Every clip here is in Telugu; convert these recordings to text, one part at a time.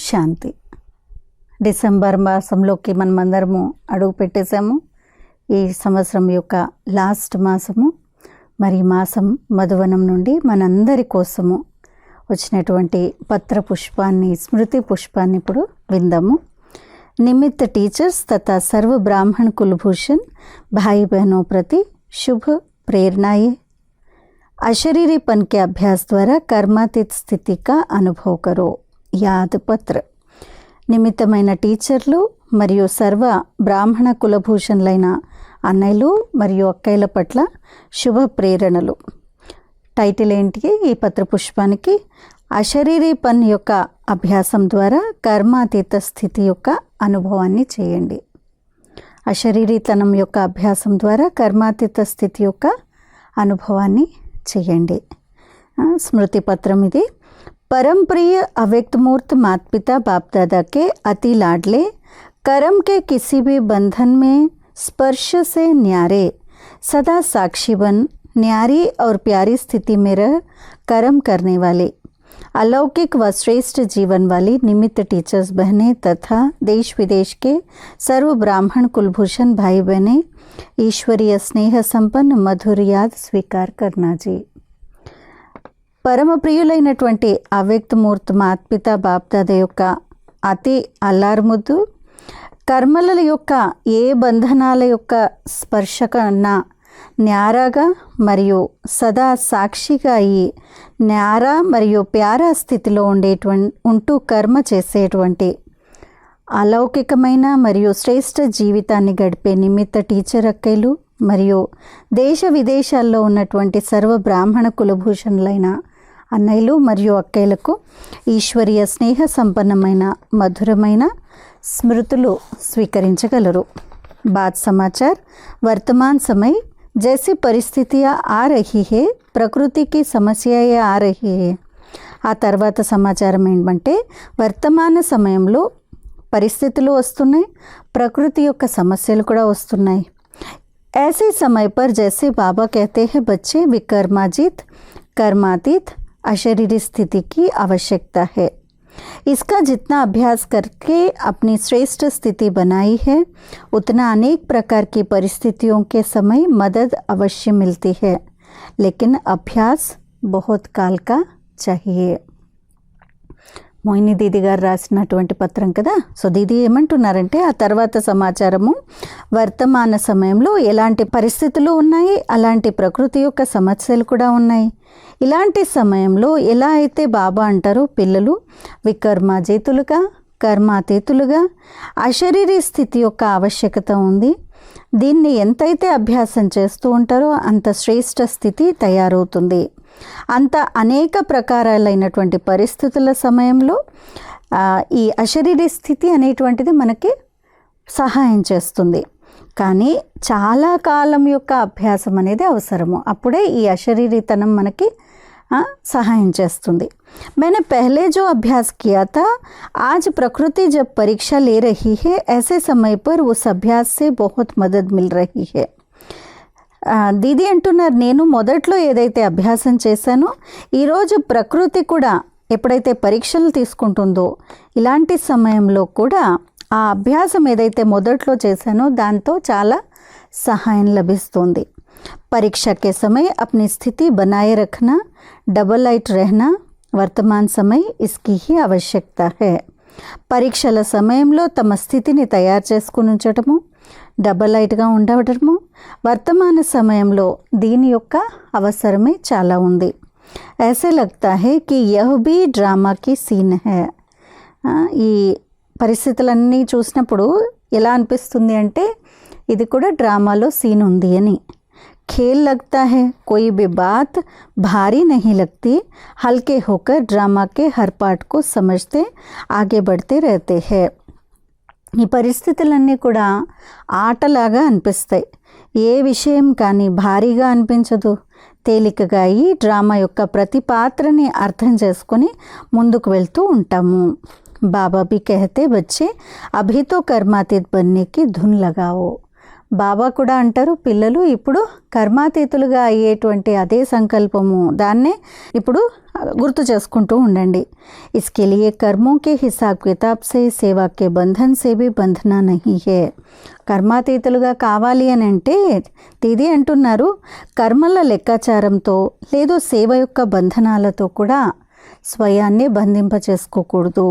శాంతి డిసెంబర్ మాసంలోకి మనమందరము అడుగు పెట్టేశాము ఈ సంవత్సరం యొక్క లాస్ట్ మాసము మరి ఈ మాసం మధువనం నుండి మనందరి కోసము వచ్చినటువంటి పత్ర పుష్పాన్ని స్మృతి పుష్పాన్ని ఇప్పుడు విందాము निमित्त टीचर्स तथा सर्व ब्राह्मण कुलभूषण भाई बहनों प्रति शुभ प्रेरणाएं अशरीरीपन के अभ्यास द्वारा कर्मातीत స్థితి का అనుభవ్ కరో యాదపత్ర. నిమిత్తమైన టీచర్లు మరియు సర్వ బ్రాహ్మణ కులభూషణులైన అన్నయ్యలు మరియు అక్కయ్యల పట్ల శుభ ప్రేరణలు టైటిల్ ఏంటి? ఈ పత్ర పుష్పానికి అశరీరీ పన్ యొక్క అభ్యాసం ద్వారా కర్మాతీత స్థితి యొక్క అనుభవాన్ని చేయండి. అశరీరీతనం యొక్క అభ్యాసం ద్వారా కర్మాతీత స్థితి యొక్క అనుభవాన్ని చేయండి. స్మృతి పత్రం ఇది. परम प्रिय अव्यक्त मूर्त माता पिता बाप दादा के अति लाडले, कर्म के किसी भी बंधन में स्पर्श से न्यारे, सदा साक्षी बन, न्यारी और प्यारी स्थिति में रह कर्म करने वाले। अलौकिक व श्रेष्ठ जीवन वाली निमित्त टीचर्स बहनें तथा देश विदेश के सर्व ब्राह्मण कुलभूषण भाई बहनें, ईश्वरीय स्नेह संपन्न मधुर याद स्वीकार करना जी। పరమ ప్రియులైనటువంటి అవ్యక్తమూర్తి మాత్పిత బాప్దాద యొక్క అతి అల్లారుముద్దు కర్మల యొక్క ఏ బంధనాల యొక్క స్పర్శ కన్నా న్యారాగా మరియు సదా సాక్షిగా అయి న్యారా మరియు ప్యారా స్థితిలో ఉండేటువంటి ఉంటూ కర్మ చేసేటువంటి అలౌకికమైన మరియు శ్రేష్ఠ జీవితాన్ని గడిపే నిమిత్త టీచర్ అక్కయ్యలు మరియు దేశ విదేశాల్లో ఉన్నటువంటి సర్వ బ్రాహ్మణ కులభూషణులైన అన్నయ్యలు మరియు అక్కయ్యలకు ఈశ్వరీయ స్నేహ సంపన్నమైన మధురమైన స్మృతులు స్వీకరించగలరు బాత్ సమాచార్ వర్తమాన్ సమయ్ जैसी परिस्थितियाँ आ रही है ప్రకృతి की సమస్యయే ఆ రహీ హే ఆ తర్వాత సమాచారం ఏంటంటే వర్తమాన సమయంలో పరిస్థితులు వస్తున్నాయి ప్రకృతి యొక్క సమస్యలు కూడా వస్తున్నాయి ऐसे समय पर जैसे बाबा कहते हैं बच्चे विकर्माजित कर्मातीत अशरीरी स्थिति की आवश्यकता है। इसका जितना अभ्यास करके अपनी श्रेष्ठ स्थिति बनाई है, उतना अनेक प्रकार की परिस्थितियों के समय मदद अवश्य मिलती है। लेकिन अभ्यास बहुत काल का चाहिए। మోయిని దీది గారు రాసినటువంటి పత్రం కదా? సో దీది ఏమంటున్నారంటే ఆ తర్వాత సమాచారము వర్తమాన సమయంలో ఎలాంటి పరిస్థితులు ఉన్నాయి? అలాంటి ప్రకృతి యొక్క సమస్యలు కూడా ఉన్నాయి. ఇలాంటి సమయంలో ఎలా అయితే బాబా అంటారో పిల్లలు వికర్మ వికర్మాజేతులుగా కర్మాతీతులుగా అశరీరీ స్థితి యొక్క ఆవశ్యకత ఉంది. దీన్ని ఎంతైతే అభ్యాసం చేస్తూ ఉంటారో అంత శ్రేష్ఠ స్థితి తయారవుతుంది. అంత అనేక ప్రకారాలైనటువంటి పరిస్థితుల సమయంలో ఆ, ఈ అశరీరీ స్థితి అనేటువంటిది మనకి సహాయం చేస్తుంది కానీ చాలా కాలం యొక్క అభ్యాసం అనేది అవసరము అప్పుడే ఈ అశరీరీతనం మనకి ఆ, సహాయం చేస్తుంది मैंने पहले जो अभ्यास किया था आज प्रकृति जब परीक्षा ले रही है ऐसे समय पर उस अभ्यास से बहुत मदद मिल रही है ఆ, దీది అంటున్నారు నేను మొదట్లో ఏదైతే అభ్యాసం చేశానో ఈరోజు ప్రకృతి కూడా ఎప్పుడైతే పరీక్షలు తీసుకుంటుందో ఇలాంటి సమయంలో కూడా ఆ అభ్యాసం ఏదైతే మొదట్లో చేశానో దాంతో చాలా సహాయం లభిస్తుంది परीक्षा के समय अपनी स्थिति बनाए रखना डबल लाइट रहना वर्तमान समय इसकी ही आवश्यकता है పరీక్షల సమయంలో తమ స్థితిని తయారు చేసుకుని ఉంచటము డబల్ లైట్గా ఉండటము వర్తమాన సమయంలో దీని యొక్క అవసరమే చాలా ఉంది ऐसे लगता है कि यह भी డ్రామా కి సీన్ है ఆ, ఈ పరిస్థితులన్నీ చూసినప్పుడు ఎలా అనిపిస్తుంది అంటే ఇది కూడా డ్రామాలో సీన్ ఉంది అని खेल लगता है कोई भी बात भारी नहीं लगती हल्के होकर ड्रामा के हर पार्ट को समझते आगे बढ़ते रहते हैं ఈ పరిస్థితులన్నీ కూడా ఆటలాగా అనిపిస్తాయి ఏ విషయం కానీ భారీగా అనిపించదు తేలికగా ఈ డ్రామా యొక్క ప్రతి పాత్రని అర్థం చేసుకొని ముందుకు వెళ్తూ ఉంటాము బాబా भी कहते बच्चे अभी तो कर्मातीत बनने की धुन लगाओ బాబా కూడా అంటారు పిల్లలు ఇప్పుడు కర్మాతీతులుగా అయ్యేటువంటి అదే సంకల్పము దాన్నే ఇప్పుడు గుర్తు చేసుకుంటూ ఉండండి इसके लिए कर्मों के हिसाब किताब से सेवा के बंधन से भी बंधना नहीं है కర్మాతీతులుగా కావాలి అని అంటే దీది అంటున్నారు కర్మల లెక్కాచారంతో లేదు సేవ యొక్క బంధనాలతో కూడా స్వయాన్ని బంధింప చేసుకోకూడదు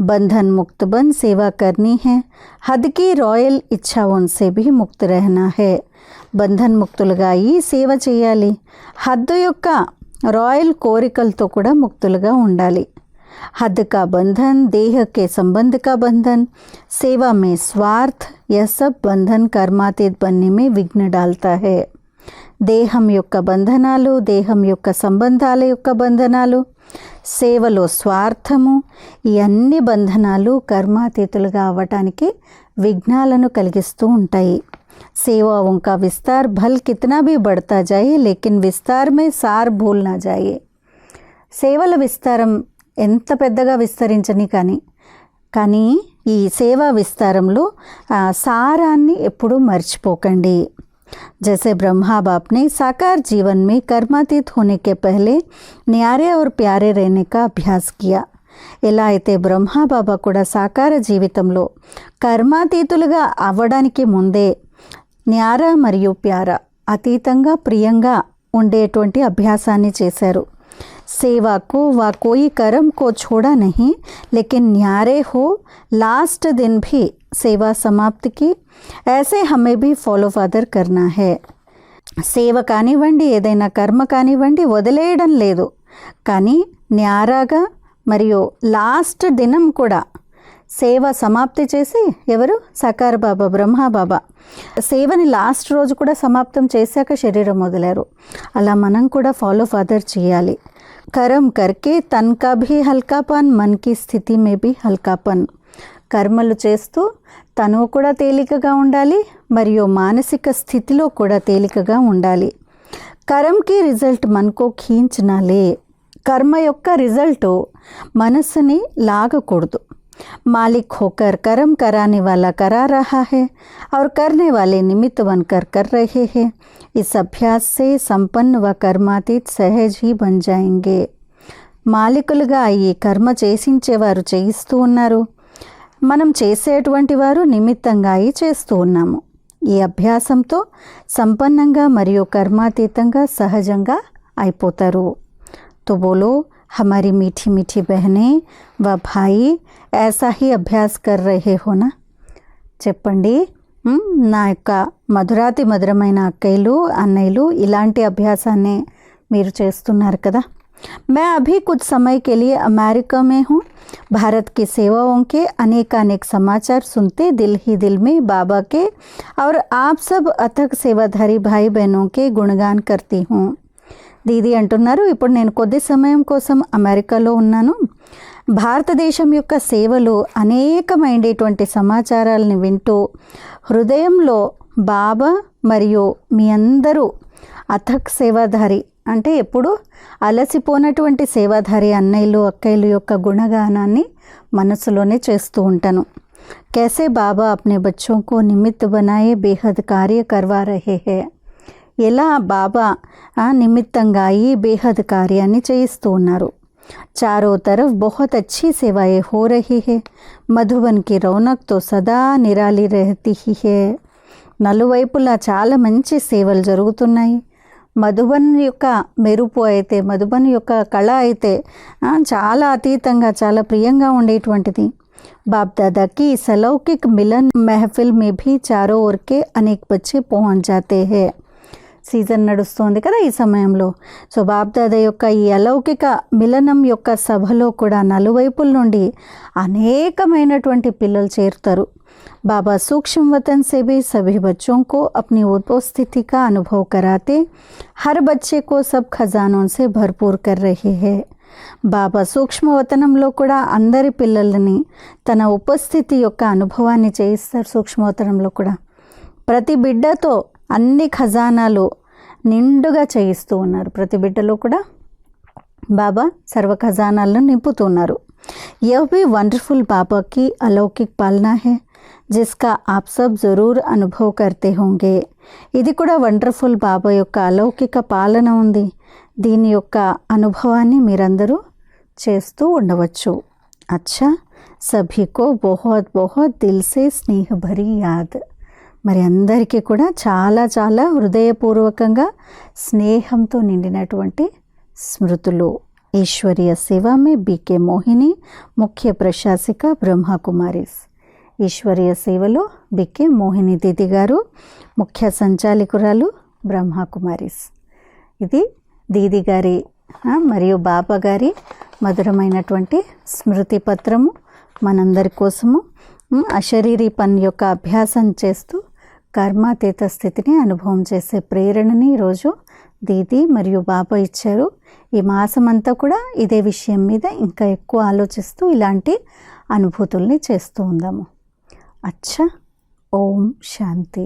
बंधन मुक्त बन सेवा करनी है हद की रॉयल इच्छाओं से भी मुक्त रहना है బంధన్ ముక్తులుగా ఈ సేవ చేయాలి హద్దు యొక్క రాయల్ కోరికలతో కూడా ముక్తులుగా ఉండాలి हद का बंधन देह के संबंध का बंधन सेवा में स्वार्थ यह सब बंधन कर्मातीत बनने में विघ्न डालता है దేహం యొక్క బంధనాలు దేహం యొక్క సంబంధాల యొక్క బంధనాలు సేవలో స్వార్థము ఈ అన్ని బంధనాలు కర్మాతీతులుగా అవ్వటానికి విఘ్నాలను కలిగిస్తూ ఉంటాయి सेवाओं का विस्तार भल कितना भी बढ़ता जाए लेकिन विस्तार में सार भूल ना जाए సేవల విస్తారం ఎంత పెద్దగా విస్తరించని కానీ కానీ ఈ సేవా విస్తారంలో ఆ సారాన్ని ఎప్పుడూ మర్చిపోకండి जैसे ब्रह्मा बाप ने साकार जीवन में कर्मातीत होने के पहले न्यारे और प्यारे रहने का अभ्यास किया ఎలా అయితే బ్రహ్మా బాబా కూడా సాకార జీవితంలో కర్మాతీతులుగా అవ్వడానికి ముందే న్యార మరియు ప్యార అతీతంగా ప్రియంగా ఉండేటువంటి అభ్యాసాన్ని చేశారు सेवा को व कोई कर्म को छोड़ा नहीं लेकिन न्यारे हो लास्ट दिन भी सेवा समाप्त की ऐसे हमें भी फॉलो फादर करना है సేవ కానివ్వండి ఏదైనా కర్మ కానివ్వండి వదిలేయడం లేదు కానీ న్యారాగా మరియు లాస్ట్ దినం కూడా సేవ సమాప్తి చేసి ఎవరు సకార బాబా బ్రహ్మ బాబా సేవని లాస్ట్ రోజు కూడా సమాప్తం చేశాక శరీరం వదిలారు అలా మనం కూడా ఫాలో ఫాదర్ చేయాలి కరం కర్కే తన్కా భీ హల్కాపన్ మన్కి స్థితి మే భీ హల్కాపన్. కర్మలు చేస్తూ తను కూడా తేలికగా ఉండాలి మరియు మానసిక స్థితిలో కూడా తేలికగా ఉండాలి. కరంకి రిజల్ట్ మనకో ఖీంచనాలే కర్మ యొక్క రిజల్ట్ మనస్సుని లాగకూడదు. मालिक होकर कर्म कराने वाला करा रहा है और करने वाले निमित्त बनकर कर रहे हैं इस अभ्यास से संपन्न व कर्मातीत सहज ही बन जाएंगे మాలికులుగా ఈ కర్మ చేసించేవారు చేయిస్తూ ఉన్నారు మనం చేసేటువంటి వారు నిమిత్తంగా అయి చేస్తూ ఉన్నాము ఈ అభ్యాసంతో సంపన్నంగా మరియు కర్మాతీతంగా సహజంగా అయిపోతారు तो बोलो हमारी मीठी मीठी बहनें व भाई ऐसा ही अभ्यास कर रहे हो ना చెప్పండి మ్, నా యొక్క మధురాతి మధురమైన అక్కయ్యలు అన్నయ్యలు ఇలాంటి అభ్యాసాన్ని మీరు చేస్తున్నారు కదా मैं अभी कुछ समय के लिए अमेरिका में हूँ भारत की सेवाओं के अनेक अनेक समाचार सुनते दिल ही दिल में बाबा के और आप सब अथक सेवाधारी भाई बहनों के गुणगान करती हूँ దీది అంటున్నారు ఇప్పుడు నేను కొద్ది సమయం కోసం అమెరికాలో ఉన్నాను భారతదేశం యొక్క సేవలు అనేకమైనటువంటి సమాచారాలను వింటూ హృదయంలో బాబా మరియు మీ అందరూ అథక్ సేవాధారి అంటే ఎప్పుడు అలసిపోనటువంటి సేవాధారి అన్నయ్యలు అక్కయ్యలు యొక్క గుణగానాన్ని మనసులోనే చేస్తూ ఉంటాను कैसे बाबा अपने बच्चों को निमित्त बनाए बेहद कार्य करवा रहे हैं ఎలా బాబా ఆ, నిమిత్తంగా ఈ బేహద్ కార్యాన్ని చేయిస్తూ ఉన్నారు चारों तरफ बहुत अच्छी सेवाएं हो रही है మధుబన్ కి రౌనక్ తో సదా నిరాలి रहती ही है నలువైపులా చాలా మంచి సేవలు జరుగుతున్నాయి మధుబన్ యొక్క మెరుపు అయితే మధుబన్ యొక్క కళ అయితే ఆ, చాలా అతీతంగా చాలా ప్రియంగా ఉండేటువంటిది बाप दादा की इस अलौकिक मिलन महफिल में भी चारों ओर के अनेक बच्चे पहुंच जाते हैं సీజన్ నడుస్తోంది కదా ఈ సమయంలో సో బాబ్దాదా యొక్క ఈ అలౌకిక మిలనం యొక్క సభలో కూడా నలువైపుల నుండి అనేకమైనటువంటి పిల్లలు చేరుతారు बाबा सूक्ष्म वतन से भी सभी बच्चों को अपनी उपस्थिति का अनुभव कराते हर बच्चे को सब खजानों से भरपूर कर रहे हैं బాబా సూక్ష్మవతనంలో కూడా అందరి పిల్లలని తన ఉపస్థితి యొక్క అనుభవాన్ని చేయిస్తారు సూక్ష్మవతనంలో కూడా ప్రతి బిడ్డతో అన్ని ఖజానాలు నిండుగా చేయిస్తూ ఉన్నారు ప్రతి బిడ్డలో కూడా బాబా సర్వ ఖజానాలను నింపుతున్నారు यह भी वंडरफुल बाबा की अलौकिक पालना है जिसका आप सब ज़रूर అనుభవ్ करते होंगे ఇది కూడా వండర్ఫుల్ బాబా యొక్క అలౌకిక పాలన ఉంది దీని యొక్క అనుభవాన్ని మీరందరూ చేస్తూ ఉండవచ్చు అచ్చా సభీకో బహుత్ బహుత్ దిల్ సే స్నేహ భరీ యాద్ మరి అందరికీ కూడా చాలా చాలా హృదయపూర్వకంగా స్నేహంతో నిండినటువంటి స్మృతులు. ఈశ్వరీయ సేవ మే బీకే మోహిని ముఖ్య ప్రశాసిక బ్రహ్మకుమారిస్ ఈశ్వరీయ సేవలో బికే మోహిని దీది గారు ముఖ్య సంచాలకురాలు బ్రహ్మకుమారిస్ ఇది దీది గారి మరియు బాబా గారి మధురమైనటువంటి స్మృతి పత్రము. మనందరి కోసము అశరీరి అశరీరీ పని యొక్క అభ్యాసం చేస్తూ కర్మాతీత స్థితిని అనుభవం చేసే ప్రేరణని ఈరోజు దీది మరియు బాబా ఇచ్చారు. ఈ మాసం అంతా కూడా ఇదే విషయం మీద ఇంకా ఎక్కువ ఆలోచిస్తూ ఇలాంటి అనుభూతుల్ని చేస్తూ ఉందాము. అచ్చా ఓం శాంతి.